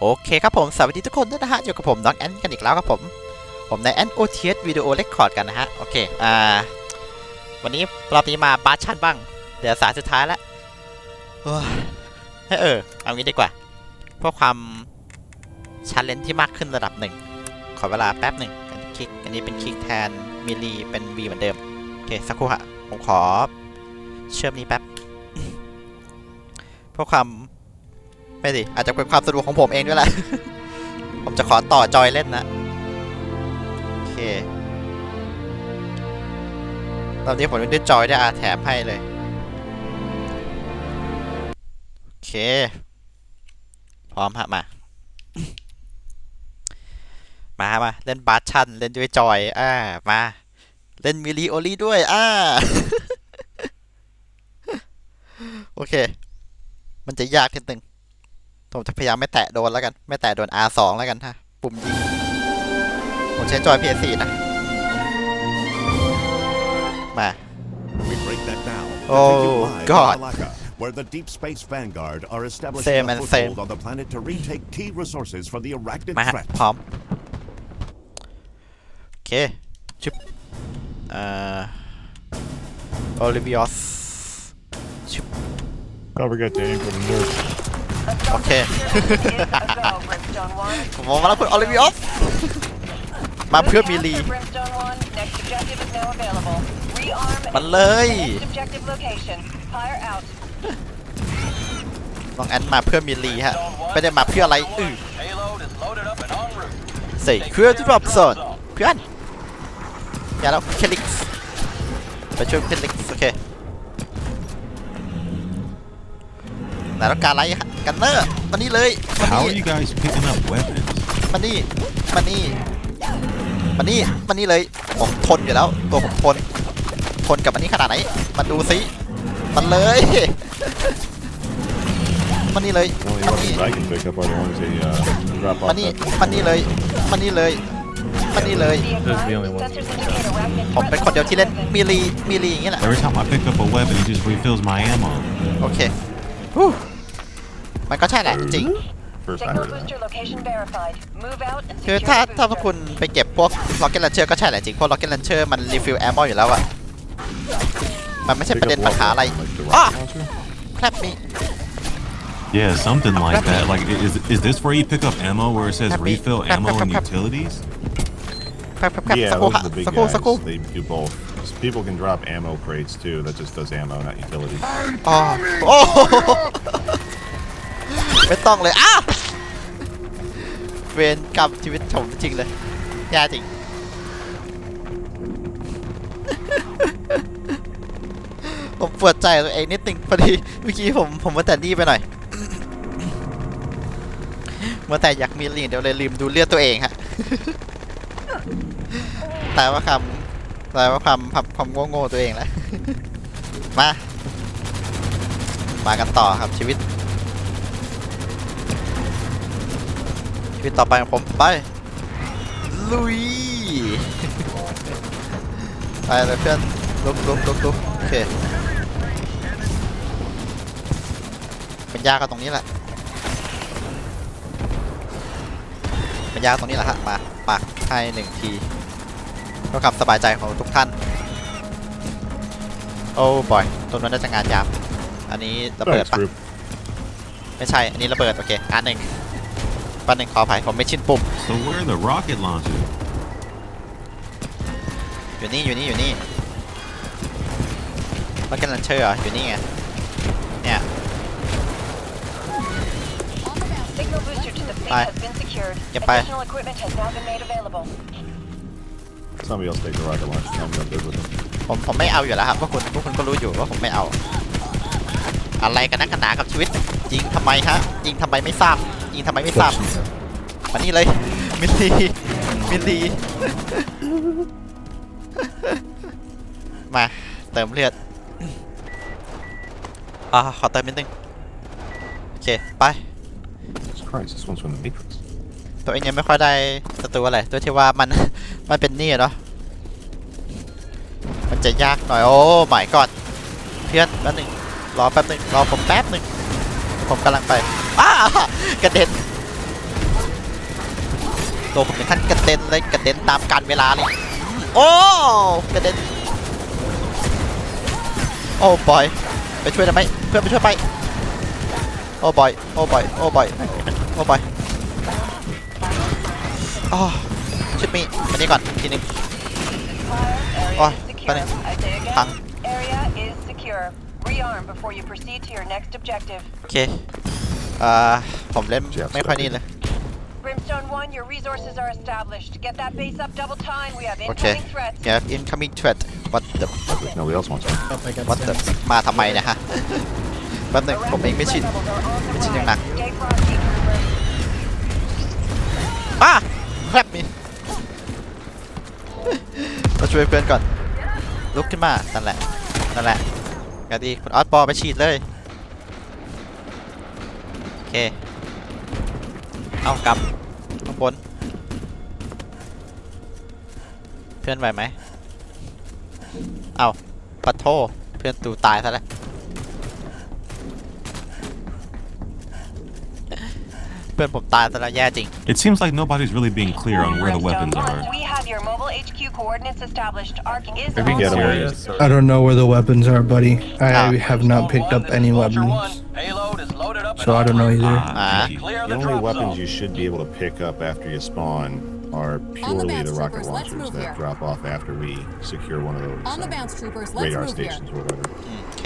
โอเคครับผม สวัสดีทุกคนด้วยนะฮะ อยู่กับผมน้องแอนกันอีกแล้วครับผม ผมในแอนโอเทียสวิดีโอเรคคอร์ดกันนะฮะ โอเค อ่า วันนี้รอบนี้มาบาร์ชันบ้าง เดี๋ยวสายสุดท้ายแล้วโอ้ยเออ เอางี้ดีกว่า เพื่อความชันเลนที่มากขึ้นระดับหนึ่ง ขอเวลาแป๊บหนึ่งอันนี้คลิก อันนี้เป็นคลิกแทนมิลีเป็น V เหมือนเดิม โอเค สักครู่ฮะ ผมขอเชื่อมนี้แป๊บ เพื่อความ ไม่ดิอาจจะเป็นความสะดวกของผมเองด้วยแหละ ผมจะขอต่อจอยเล่นนะ โอเคตอนนี้ผมได้จอยได้อาแถมให้เลย โอเค พร้อมฮะมา มามา เล่นบาสชันเล่นด้วยจอย อ่า มา เล่นมิลลีโอลี่ด้วย อ่า โอเค มันจะยากนิดนึง ผมจะพยายามไม่แตะโดนแล้วกัน ไม่แตะโดน R2 แล้วกันฮะ ปุ่มยิง ผมใช้จอย PS4 นะ มา We break that now. Oh, and take you live God. to Malacca, where the Deep Space Vanguard are establishing Same a and foothold same. on the planet to retake key resources from the arachnid มาฮะ threat. พร้อม โอเคชิบเอ่อโอลิวิออส Don't forget to aim for the nurse. โอเค ผมมองมาแล้วคุณโอลิวิออสมาเพื่อมิลลี มันเลยน้องแอนมาเพื่อมิลลีฮะ ไม่ได้มาเพื่ออะไรอือใส่เครื่องที่รอบโซนเพื่อนอย่าแล้วเคลิกส์ไปช่วยเคลิกส์โอเคไหนต้องการอะไรฮะ กันเนอร์มานี่เลยมา How are นี่ you guys picking up weapons? มานี่มานี่มานี่มานี่เลยผมทนอยู่แล้ว ตัวผมทนทนกับอันนี้ขนาดไหนมาดูซิมันเลยมานี่เลย The only มานี่ weapons I can pick up are the ones they uh, drop มา off นี่ that มานี่เลยมานี่เลยมานี่เลยผมเป็นคนเดียวที่เล่นมีลีมีลีอย่างนี้แหละ Every time I pick up a weapon, it just refills my ammo. โอเคฮู้ มันก็ใช่แหละจริง First I heard of that. คือถ้าถ้าพวกคุณไปเก็บพวก Rocket Launcher ก็ใช่แหละจริงพวก Rocket Launcher มันรีฟิลแอมมออยู่แล้วอะมันไม่ใช่ Pick ประเด็น up ปัญ what หาอะไร weapon? Like the Ah! rocket launcher? แคลบมี Yeah, something like Grab me. that. Like, is is this where you pick up ammo where it says Grab me. refill Grab, ammo grab, and grab, grab. utilities? แคลบแคลบแคลบ Yeah, สักครู่ those ฮะ are the big สักครู่ guys. สักครู่ They do both. People can drop ammo crates too. That just does ammo, not utilities. อ๋อโอ้โห ไม่ต้องเลยอ้าเวรกรรมชีวิตผมจริงเลยแย่จริงผมปวดใจตัวเองนิดนึงพอดีเมื่อกี้ผมผมมาแต่นี่ไปหน่อยเมื่อแต่อยากมีลีนเดี๋ยวเลยลืมดูเลือดตัวเองฮะแต่ว่าคำแต่ว่าความความความโง่ๆตัวเองแหละมามากันต่อครับชีวิต ชีวิตต่อไปของผมไป ลุย ไปเลยเพื่อนลุกลุกลุกลุกโอเคเป็นยากก็ตรงนี้แหละเป็นยากตรงนี้แหละฮะมาปักให้หนึ่งทีเพื่อความสบายใจของทุกท่าน โอ้บอยตรงนั้นน่าจะงานยามอันนี้ระเบิด Thanks, ปะ group. ไม่ใช่ อันนี้ระเบิด โอเค อันหนึ่ง ปันหนึ่งขออภัยผมไม่ชินปุ่ม So where are the rocket launchers? อยู่นี่อยู่นี่อยู่นี่มันกันลันเชอร์เหรออยู่นี่ไง เนี่ย Get by. Somebody else take the rocket launcher. I'm no good with them. ผมผมไม่เอาอยู่แล้วครับพวกคุณพวกคุณก็รู้อยู่ว่าผมไม่เอา อะไรกันนักกันหนากับชีวิตยิงทำไมฮะยิงทำไมไม่ทราบ ยิงทำไมไม่ทราบมานี่เลย มิลลีมิลลีมา เติมเลือดอ่าขอเติมนิดนึง โอเค ไป Jesus Christ, this one's from the Matrix. ตัวเองยังไม่ค่อยได้ศัตรูอะไรตัวที่ว่ามัน มันเป็นนี่เนาะมันจะยากหน่อย โอ้หมายก่อน เพื่อนแป๊บหนึงรอแป๊บหนึงรอผมแป๊บหนึงผมกำลังไป อ้ากระเด็นตัวผมเป็นท่านกระเด็นเลยกระเด็นตามการเวลาเลยโอ้กระเด็นโอ้บอยไปช่วยได้ไหมเพื่อนไปช่วยไปโอ้บอยโอ้บอยโอ้บอยโอ้บอยอ๋อชิดมีอันนี้ก่อนทีหนึง Area Oh, is secure. funny. I say again, Hang. area is secure. Rearm before you proceed to your next objective. โอเค อ่าผมเล่นเจ็บไม่ค่อยนี่เลย Brimstone 1, your resources are established. Get that base up double time. We have โอเค incoming threats. yeah incoming threat what the Like nobody else wants it. what the มาทำไมเนะฮะ แป๊บนึง The ผมเองไม่ชิน rebels are on the It's in your rise. knack. Stay frosty, trooper. อะแครบมีมาช่วยเพื่อนก่อน ลุกขึ้นมา นั่นแหละ นั่นแหละก็ดีคุณออสบอลไปฉีดเลยโอ เค เอากลับข้างบน เพื่อนไหวไหม เอาปัดโทเพื่อนตูตายซะแล้ว เพื่อนผมตายซะแล้วแย่จริง It seems like nobody's really being clear on where the Brimstone weapons 1, are. we have your mobile HQ coordinates established. Arcing is Maybe on get board. away. I don't know where the weapons are, buddy. I Ah. have not picked up any weapons, so I don't know either. Ah, Ah. thank you. The only weapons you should be able to pick up after you spawn are purely bounce, the rocket troopers, let's launchers move that here. drop off after we secure one of those On the uh, bounce, troopers. Let's radar move here. stations or whatever. อืมโอเค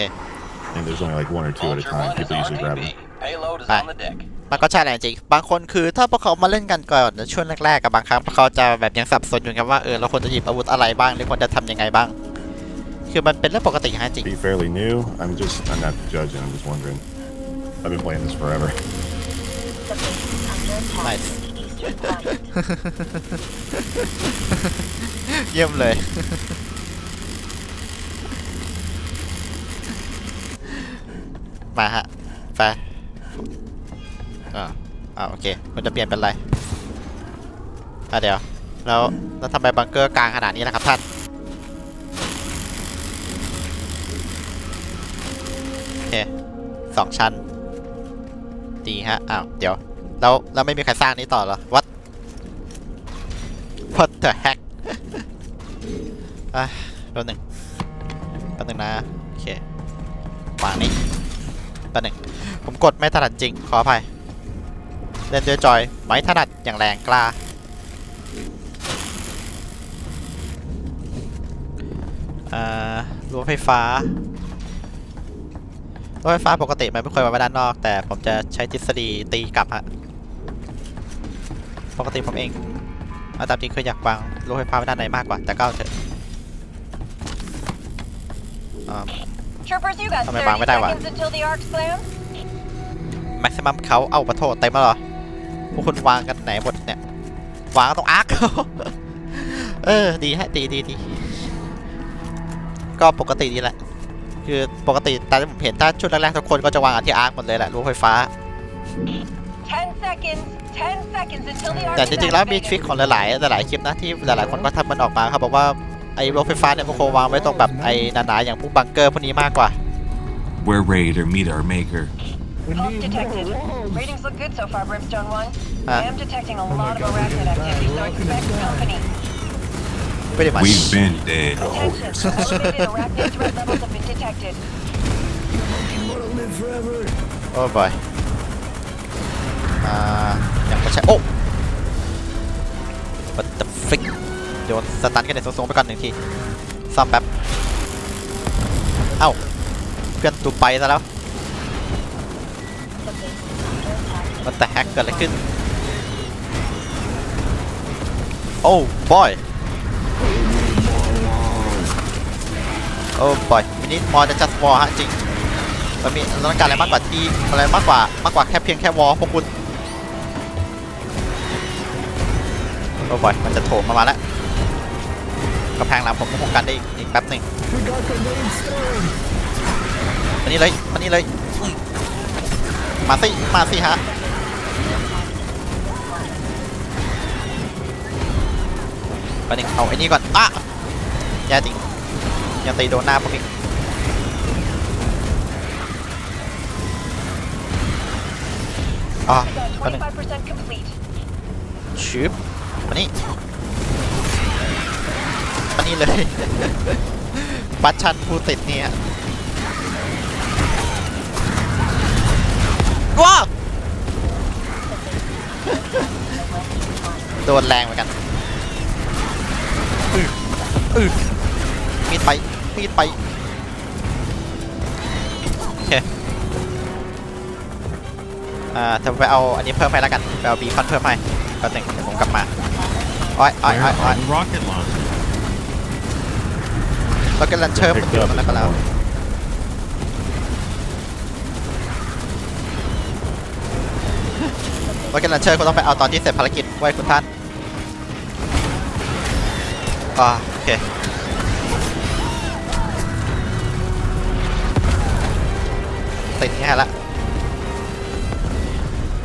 And there's only like one or two at a time. People usually grab them. Payload is Bye. on the deck. มันก็ใช่แหละจริง บางคนคือถ้าพวกเขามาเล่นกันก่อนในช่วงแรกๆกับบางครั้งพวกเขาจะแบบยังสับสนอยู่ครับว่าเออเราควรจะหยิบอาวุธอะไรบ้างหรือควรจะทำยังไงบ้าง คือมันเป็นเรื่องปกติฮะจริง Be fairly new. I'm just, I'm not judging. I'm just wondering. I've been playing this forever. nice เยี่ยมเลย มาฮะแฟร์อ่าอ่าโอเค คุณจะเปลี่ยนเป็นอะไร อะเดี๋ยว แล้วแล้วทำไมบังเกอร์กลางขนาดนี้ล่ะครับท่าน โอเคสองชั้น ดีฮะ อ้าว เดี๋ยว แล้วแล้วไม่มีใครสร้างนี้ต่อหรอ what what the heck อะแป๊บหนึ่งแป๊บหนึ่งนะ โอเควางนี้แป๊บหนึ่งผมกดไม่ถนัดจริง ขออภัย เล่นด้วยจอย ไม่ถนัดอย่างแรงกล้า อ่ารั้วไฟฟ้า รถไฟฟ้าปกติมันไม่เคยวางไว้ด้านนอก แต่ผมจะใช้ทฤษฎีตีกลับฮะปกติผมเองเอาตามจริงคืออยากวางรถไฟฟ้าไว้ด้านในมากกว่า แต่ก็เอาเถอะอ่า Troopers, you got Tao mày 30 bắn với đây à? seconds until the arc slams. แม็กซิมัมเขาเอาปะโทษเต็มแล้วเหรอ พวกคุณวางกันไหนหมดเนี่ย วางตรงอาร์คเออ ดีฮะดีดีดีก็ปกติดีแหละ คือปกติตามที่ผมเห็นถ้าชุดแรกๆทุกคนก็จะวางกันที่อาร์คหมดเลยแหละรถไฟฟ้า10 seconds. 10 seconds until the arc แต่จริงๆแล้วมี activated. ทริคของหลายๆหลายๆคลิปนะที่หลายๆคนก็ทำมันออกมาเขาบอกว่าไอ้รถไฟฟ้าเนี่ยมันควรวางไว้ตรงแบบไอ้หนาๆอย่างพวกบังเกอร์พวกนี้มากกว่า We're ready to meet our maker. Pulse detected. Ratings look good so far, Brimstone 1. Ah. I am detecting a lot of arachnid pretty much We've been dead. Attention. Elevated arachnid threat levels have been detected. โอ้บอยอ่ายังไม่ใช่โอ้ what the frick โยนสตันกันในสูงๆไปก่อนหนึ่งทีซ่อมแป๊บ เอ้า เพื่อนตูไปซะแล้ว what the heck เกิดอะไรขึ้น โอ้บอย โอ้บอยมินิมอจะ just war ฮะจริงมันมีเราต้องการอะไรมากกว่าที่อะไรมากกว่ามากกว่าแค่เพียงแค่วอลพวกคุณโอ้บอยมันจะโถมมามาแล้วกำแพงหลังผมก็คงกันได้อีกแป๊บหนึ่งมานี่เลยมานี่เลยอุ้ยมาสิมาสิฮะไปหนึ่งเอาไอ้นี่ก่อนอะแย่จริง ยังตีโดนหน้าผมอีกอะ We got แป๊บหนึง25% complete. ชืบมานี่มานี่เลยบัตชันผู้ติดเนี่ยว้าวโดนแรงเหมือนกันอืออือมีดไป มีดไปโอเคอ่าถ้าไปเอาอันนี้เพิ่มให้แล้วกันไปเอาบีคอนเพิ่มให้ก็หนึ่งเดี๋ยวผมกลับมาอ้อยอ้อยอ้อยอ้อย And rocket launcher. แล้วก็ลันเชอร์มันอยู่ตรงนั้นก็แล้วแล้วก็ลันเชอร์ก็ต้องไปเอาตอนที่เสร็จภารกิจไว้คุณท่านอ่าโอเค ติดง่ายละ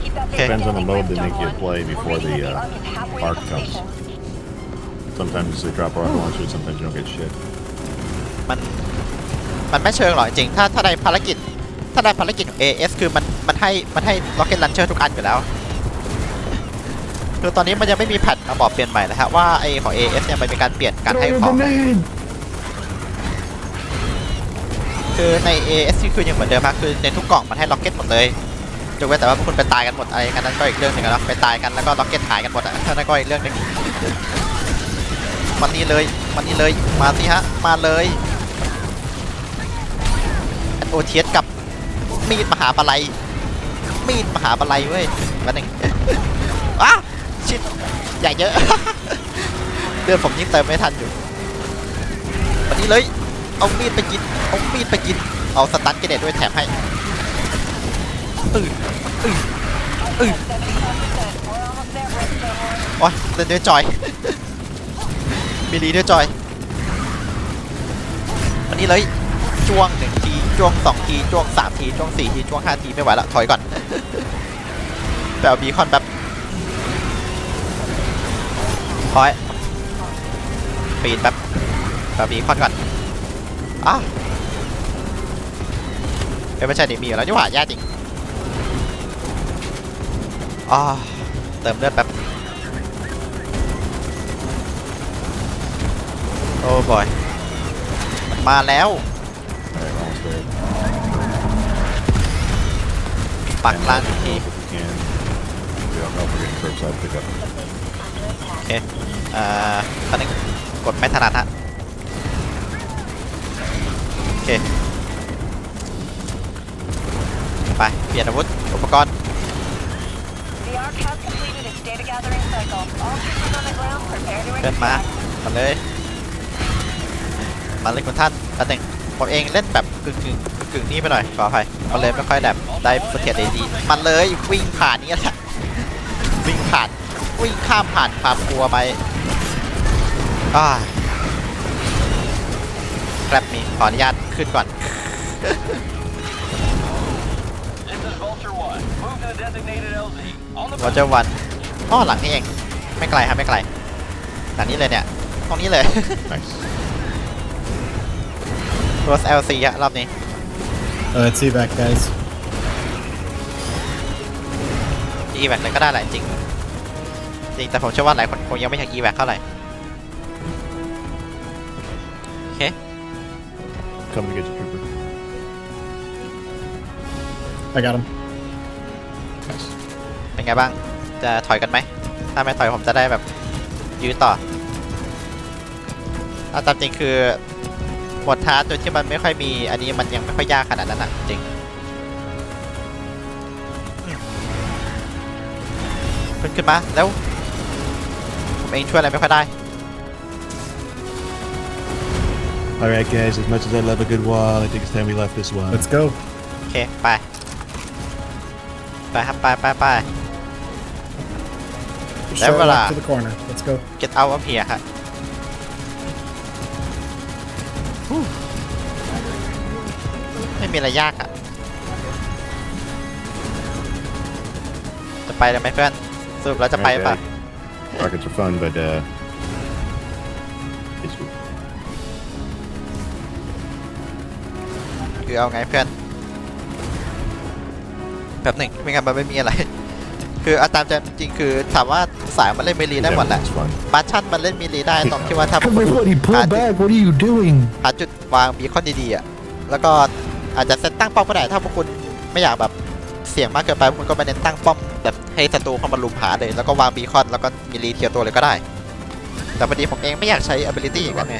Keep that Okay. base Depends on the standing, mode they Redstone make you One. play We're before making the, it uh, arc is halfway arc up the comes. station. Sometimes they drop a rocket launcher, sometimes you don't get shit. มันมันไม่เชิงหรอกจริงๆถ้าถ้าได้ภารกิจ ถ้าได้ภารกิจของ AS คือมันมันให้มันให้ Rocket Launcher ทุกอันอยู่แล้ว คือตอนนี้มันยังไม่มีแพทมาบอกเปลี่ยนใหม่นะฮะว่าไอของ AS เนี่ยมันมีการเปลี่ยนการให้ของ คือใน AS ที่คือยังเหมือนเดิมฮะคือในทุกกล่องมันให้ล็อกเก็ตหมดเลยยกเว้นแต่ว่าพวกคุณไปตายกันหมดอะไรกันนั้นก็อีกเรื่องหนึงนะไปตายกันแล้วก็ล็อกเก็ตหายกันหมดอะนั่นก็อีกเรื่องหนึงมันนี่เลยมันนี่เลยมาสิฮะมาเลยโอเทียสกับมีดมหาปลัยมีดมหาปลัยเว้ยมาหนึ่งอ้าชิดใหญ่เยอะเดือนผมยิ่งเติมไม่ทันอยู่วันนี้เลยเอามีดไปกิน เอามีดไปกิน เอาสตันเกเนตด้วยแถมให้อืออืออือ We're almost there, Redstone One. โอ้ยเล่นด้วยจอยมิลีด้วยจอย วันนี้เลยจ้วงหนึ่งทีจ้วงสองทีจ้วงสามทีจ้วงสี่ทีจ้วงห้าทีไม่ไหวละถอยก่อนแปลบีคอนแบบถอยปีนแบบแปลบีคอนก่อนอ้าว เอ้ยไม่ใช่ดิมีอยู่แล้วนี่หว่าแย่จริงอ่าเติมเลือดแป๊บ โอ้บอยมันมาแล้ว ปักล่างที โอเค อ่าตอนนี้กดไม่ถนัดฮะ โอเค ไป เปลี่ยนอาวุธ อุปกรณ์ The arc has completed its data gathering cycle. All systems on the ground prepare to เดินมา extract. มาเลย มาเลยคุณท่านอันหนึ่งผมเองเล่นแบบกึ่งกึ่งๆกึ่งๆนี่ไปหน่อย ขออภัยมันเลยไม่ค่อยแบบได้ฟุตเทียดีๆมันเลยวิ่งผ่านนี่แหละ วิ่งผ่าน วิ่งข้ามผ่านความกลัวไปอ่าแกร็บมีขออนุญาตขึ้นก่อน Move to the designated LZ. On the วอเจอร์วันอ้อหลังนี่เอง ไม่ไกลครับไม่ไกล หลังนี้เลยเนี่ย ตรงนี้เลย Nice. รถ LC ฮะรอบนี้ Uh, let's see back, guys. อีแวกเลยก็ได้แหละจริง จริงแต่ผมเชื่อว่าหลายคนคงยังไม่อยากอีแวกเท่าไหร่ โอเค Come to get you, Trooper. I got him. Nice. เป็นไงบ้าง จะถอยกันไหม ถ้าไม่ถอยผมจะได้แบบยื้อต่อเอาตามจริงคือหมดท้าร์กโดยที่มันไม่ค่อยมี อันนี้มันยังไม่ค่อยยากขนาดนั้นอะจริงอืมขึ้นขึ้นมาแล้วผมเองช่วยอะไรไม่ค่อยได้ Alright, guys, as much as I love a good wall, I think it's time we left this one. Let's go. โอเค ไป ไปครับ ไปไปไป Short Never walk lie. to the corner. Let's go. get out of here ครับฮู้ไม่มีอะไรยากอะจะไปเลยไหมเพื่อนสรุปแล้วจะไป Alright, ปะ Daddy. Rockets are fun, but uh, it's คือเอาไงเพื่อนแบบหนึ่งไม่งั้นมันไม่มีอะไร คือเอาตามใจจริงๆคือถามว่าทุกสายมันเล่นเมลีได้หมดแหละ It's fun. บาชั่นมันเล่นเมลีได้ตรงที่ว่าถ้า Everybody หา pull จุด back. What are you doing? หาจุดวางบีคอนดีๆอะ แล้วก็อาจจะเซตตั้งป้อมก็ได้ถ้าพวกคุณไม่อยากแบบเสี่ยงมากเกินไปพวกคุณก็ไปเน้นตั้งป้อมแบบให้ศัตรูเข้ามาลุมหาเลย แล้วก็วางบีคอนแล้วก็มีรีเทียร์ตัวเลยก็ได้ แต่พอดีผมเองไม่อยากใช้ ability อย่างนั้นไง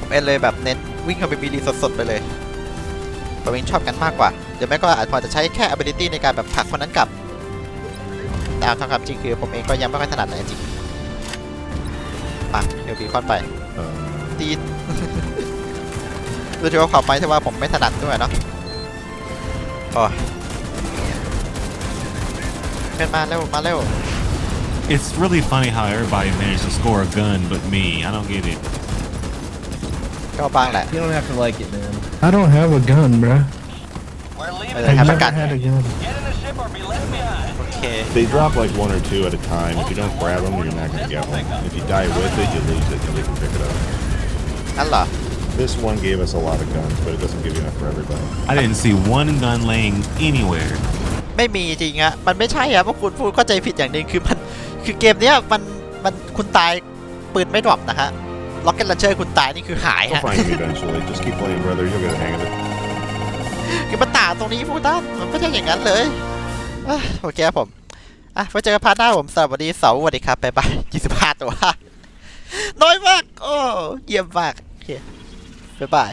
ผมเองเลยแบบเน้นวิ่งเข้าไปมีรีสดๆไปเลยผมเองชอบกันมากกว่าเดี๋ยวแม่ก็อาจพอจะใช้แค่ ability ในการแบบผลักคนนั้นกลับแต่เอาทางความจริงคือผมเองก็ยังไม่ค่อยถนัดเลยจริงมาเดี๋ยวบีคอนไป Uh, ตีนโดยเฉพาะความไม้ที่ว่าผมไม่ถนัดด้วยเนาะโอ้ยเป็นมาเร็วมาเร็ว It's really funny how everybody managed to score a gun but me. I don't get it. ก็บางแหละ You don't have to like it, man. I don't have a gun, bruh. We're leaving. Hey, I've have a never gun. had a gun. Get in the ship or be left behind. โอเค they drop like one or two at a time. If you don't grab them, you're not gonna get one. If you die with it, you lose it. Nobody can pick it up. นั่นเหรอ This one gave us a lot of guns, but it doesn't give you enough for everybody. I didn't see one gun laying anywhere. ไม่มีจริงอะมันไม่ใช่อะพวกคุณพูดเข้าใจผิดอย่างหนึ่งคือมันคือเกมเนี้ยมันมันคุณตายปืนไม่ดรอปนะฮะล็อกเก็ตลันเชอร์คุณตายนี่คือหาย You'll ฮะ find them eventually. Just keep playing, brother. You'll get the hang of it. คือมันต่างตรงนี้พูดด้านมันไม่ใช่อย่างนั้นเลยอะ โอเคครับผม อะไว้เจอกันพาร์ทหน้าผมสวัสดีเสาร์สวัสดีครับบ๊ายบาย25ตัว น้อยมาก โอ้ เยี่ยมมาก โอเคบ๊ายบาย